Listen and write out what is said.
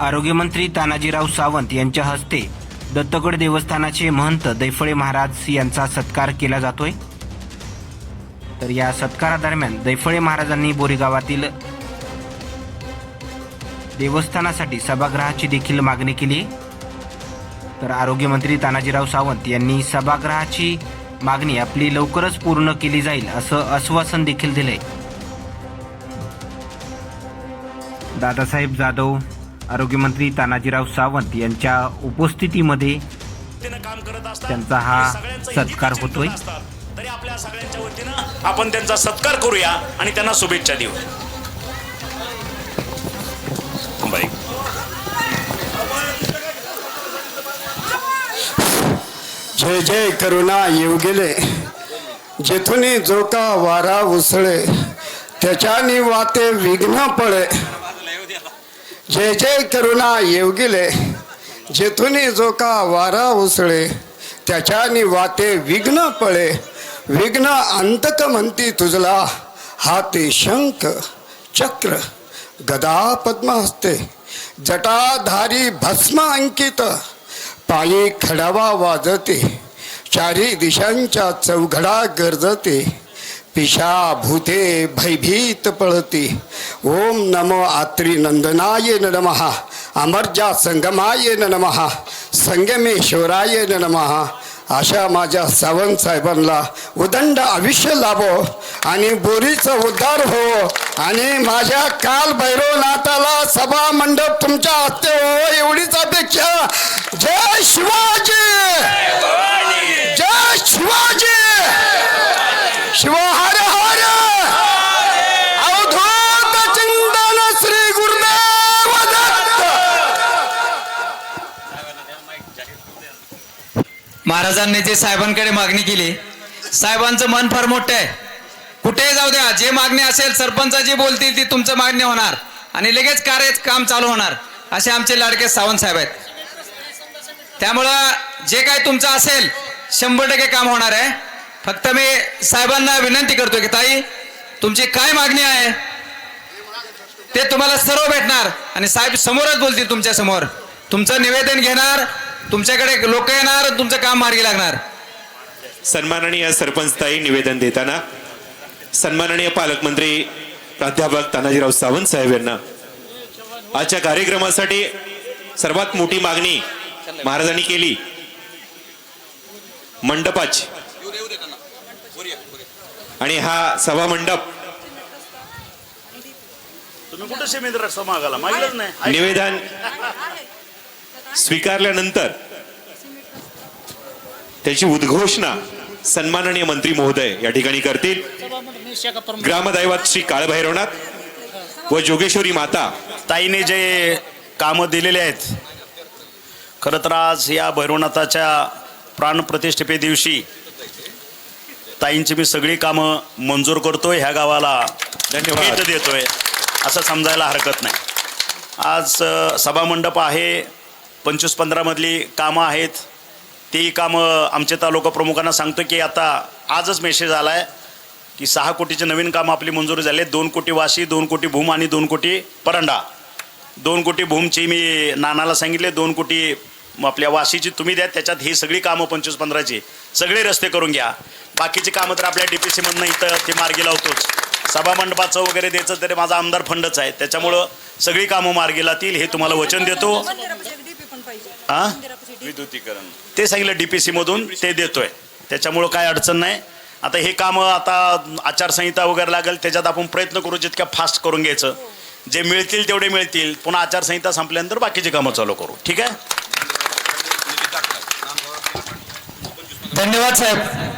आरोग्यमंत्री तानाजीराव सावंत यांच्या हस्ते दत्तगड देवस्थानाचे महंत दैफळे महाराज यांचा सत्कार केला जातोय. तर या सत्कारादरम्यान दैफळे महाराजांनी बोरीगावातील देवस्थानासाठी सभागृहाची देखील मागणी केली. तर आरोग्यमंत्री तानाजीराव सावंत यांनी सभागृहाची मागणी आपली लवकरच पूर्ण केली जाईल असं आश्वासन देखील दिलंय. दादासाहेब जाधव आरोग्यमंत्री तानाजीराव सावंत यांच्या उपस्थितीमध्ये त्यांचा हा सत्कार होतोय. तरी आपल्या सगळ्यांच्या वतीनं आपण त्यांचा सत्कार करूया आणि त्यांना शुभेच्छा देऊ. जय जय करुणा येऊ गेले जेथून जो का वारा उसळे त्याच्यानी वाते विघ्न पळे जय जय करुणा येवगिले गेले जेथून जो का वारा उसळे त्याच्यानी वाते विघ्न पळे. विघ्न अंतक म्हणती तुझला हाती शंख चक्र गदा पद्म हस्ते जटाधारी भस्म अंकित पायी खडावा वाजते. चारी दिशांच्या चौघडा गरजते. पिशा भूते भयभीत पळती. ओम नमो आत्री नंदनाय नमहा अमर्जा संगमाय नमहा संगमेश्वराय नमहा अशा माझ्या सावंत साहेबांना उदंड आयुष्य लाभो आणि बोरीचा उद्धार हो. आणि माझ्या काल भैरवनाथाला सभा मंडप तुमच्या हस्ते हो एवढीच अपेक्षा. जय शिवा महाराजांनी जे साहेबांकडे मागणी केली साहेबांचं मन फार मोठं आहे. कुठेही जाऊ द्या जे मागणी असेल सरपंच जी बोलतील ती तुमचं मागणी होणार. आणि लगेच कार्य काम चालू होणार असे आमचे लाडके सावंत साहेब आहेत. त्यामुळं जे काय तुमचं असेल शंभर टक्के काम होणार आहे. फक्त मी साहेबांना विनंती करतो की ताई तुमची काय मागणी आहे? ते तुम्हाला सर्व भेटणार. आणि साहेब समोरच बोलतील तुमच्यासमोर. तुमचं निवेदन घेणार तुमच्याकडे लोक येणार तुमचं काम मार्गी लागणार. सन्माननीय सरपंचताई निवेदन देताना सन्माननीय पालकमंत्री प्राध्यापक तानाजीराव सावंत साहेब यांना आजच्या कार्यक्रमासाठी सर्वात मोठी मागणी महाराजांनी केली. मंडपाची. आणि हा सभा मंडप. तुम्ही कुठं नाही. निवेदन स्वीकारल्यानंतर त्याची उद्घोषणा सन्माननीय मंत्री महोदय या ठिकाणी करतील. ग्रामदैवत श्री काळभैरवनाथ व जोगेश्वरी माता. ताईने जे कामं दिलेले आहेत खरं तर आज या भैरवनाथाच्या प्राणप्रतिष्ठेपे दिवशी ताईंची मी सगळी कामं मंजूर करतोय ह्या गावाला धन्यवाद. देतोय असं समजायला हरकत नाही. आज सभामंडप आहे पंचवीस पंधरामधली कामं आहेत. ती कामं आमच्या तालुका प्रमुखांना सांगतो की आता आजच मेसेज आला आहे की सहा कोटीचे नवीन कामं आपली मंजूर झाले दोन कोटी वाशी दोन कोटी भूम आणि दोन कोटी परंडा. दोन कोटी भूमची मी नानाला सांगितले दोन कोटी आपल्या वाशीची तुम्ही द्या त्याच्यात ही सगळी कामं पंचवीस पंधराची सगळे रस्ते करून घ्या. बाकीची कामं तर आपल्या डी पी सीमधनं इथं ते मार्गी लावतोच. सभामंडपाचं वगैरे द्यायचं तरी माझा आमदार फंडच आहे. त्याच्यामुळं सगळी कामं मार्गी लातील हे तुम्हाला वचन देतो. हा विद्युतीकरण. ते सांगितलं डी पी सीमधून ते देतोय. त्याच्यामुळं काय अडचण नाही. आता हे कामं आता आचारसंहिता वगैरे लागेल त्याच्यात आपण प्रयत्न करू जितक्या फास्ट करून घ्यायचं. जे मिळतील तेवढे मिळतील. पुन्हा आचारसंहिता संपल्यानंतर बाकीची कामं चालू करू. ठीक आहे? धन्यवाद साहेब.